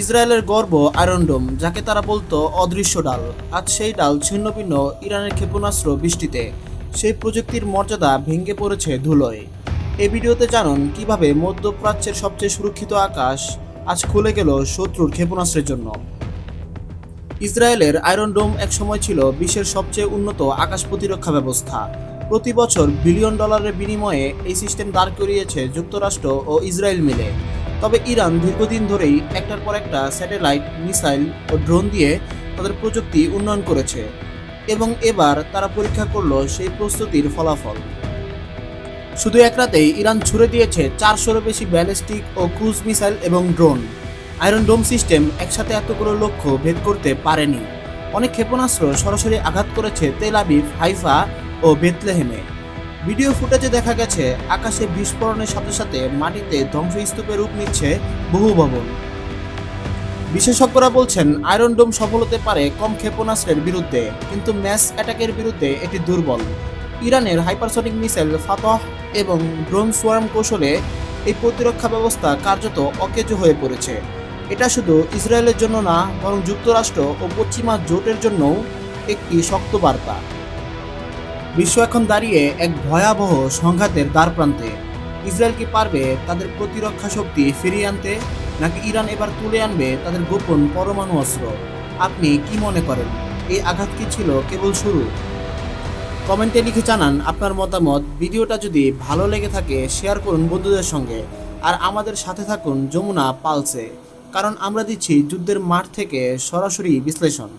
ইসরায়েলের গর্ব আয়রনডোম যাকে তারা বলতো অদৃশ্য ডাল। আজ সেই ডাল ছিন্নভিন্ন ইরানের ক্ষেপণাস্ত্র বৃষ্টিতে। সেই প্রযুক্তির মর্যাদা ভেঙে পড়েছে ধুলোয়। এই ভিডিওতে জানুন কীভাবে মধ্যপ্রাচ্যের সবচেয়ে সুরক্ষিত আকাশ আজ খুলে গেল শত্রুর ক্ষেপণাস্ত্রের জন্য। ইসরায়েলের আয়রন ডোম একসময় ছিল বিশ্বের সবচেয়ে উন্নত আকাশ প্রতিরক্ষা ব্যবস্থা। প্রতি বছর বিলিয়ন ডলারের বিনিময়ে এই সিস্টেম দাঁড় করিয়েছে যুক্তরাষ্ট্র ও ইসরায়েল মিলে। তবে ইরান দীর্ঘদিন ধরেই একটার পর একটা স্যাটেলাইট মিসাইল ও ড্রোন দিয়ে তাদের প্রযুক্তি উন্নয়ন করেছে এবং এবার তারা পরীক্ষা করল সেই প্রস্তুতির ফলাফল। শুধু এক রাতেই ইরান ছুড়ে দিয়েছে চারশোরও বেশি ব্যালিস্টিক ও ক্রুজ মিসাইল এবং ড্রোন। আয়রন ডোম সিস্টেম একসাথে এতগুলো লক্ষ্য ভেদ করতে পারেনি। অনেক ক্ষেপণাস্ত্র সরাসরি আঘাত করেছে তেল আবিব, হাইফা ও বেতলেহেমে। ভিডিও ফুটেজে দেখা গেছে, আকাশে বিস্ফোরণের সাথে সাথে মাটিতে ধ্বংসস্তূপের রূপ নিচ্ছে বহু ভবন। বিশেষজ্ঞরা বলছেন, আয়রন ডোম সফল হতে পারে কম ক্ষেপণাস্ত্রের বিরুদ্ধে, কিন্তু ম্যাস অ্যাটাকের বিরুদ্ধে এটি দুর্বল। ইরানের হাইপারসনিক মিসাইল ফাতহ এবং ড্রোন সোয়ার্ম কৌশলে এই প্রতিরক্ষা ব্যবস্থা কার্যত অকেজো হয়ে পড়েছে। এটা শুধু ইসরায়েলের জন্য না, বরং যুক্তরাষ্ট্র ও পশ্চিমা জোটের জন্যও একটি শক্ত বার্তা। বিশ্ব এখন দাঁড়িয়ে এক ভয়াবহ সংঘাতের দ্বারপ্রান্তে ইসরায়েল কি পারবে তাদের প্রতিরক্ষা শক্তি ফিরিয়ে আনতে, নাকি ইরান এবার তুলে আনবে তাদের গোপন পরমাণু অস্ত্র? আপনি কি মনে করেন? এই আঘাত কি ছিল কেবল শুরু? কমেন্টে লিখে জানান আপনার মতামত। ভিডিওটা যদি ভালো লেগে থাকে, শেয়ার করুন বন্ধুদের সঙ্গে। আর আমাদের সাথে থাকুন যমুনা পালসে। কারণ আমরা দিচ্ছি যুদ্ধের মাঠ থেকে সরাসরি বিশ্লেষণ।